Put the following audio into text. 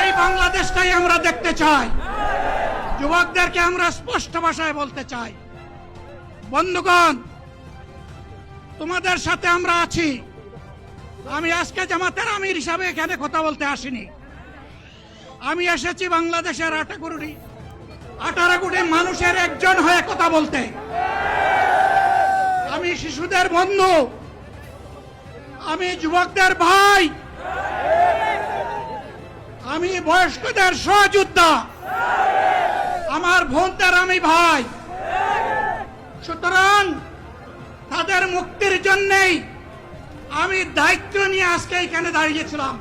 এই বাংলাদেশটাই আমরা দেখতে চাই। যুবকদেরকে আমরা স্পষ্ট ভাষায় বলতে চাই। বন্ধুগণ, তোমাদের সাথে আমরা আছি। আমি আজকে জামাতের আমির হিসাবে এখানে কথা বলতে আসিনি। আমি এসেছি বাংলাদেশের আটাকুড়ি আঠারো কোটি মানুষের একজন হয়ে কথা বলতে। আমি শিশুদের বন্ধু, আমি যুবকদের ভাই। আমি বয়স্কদের সহযোদ্ধা। আমার বোনদের আমি ভাই। সুতরাং তাদের মুক্তির জন্যেই আমি দায়িত্ব নিয়ে আজকে এখানে দাঁড়িয়েছিলাম!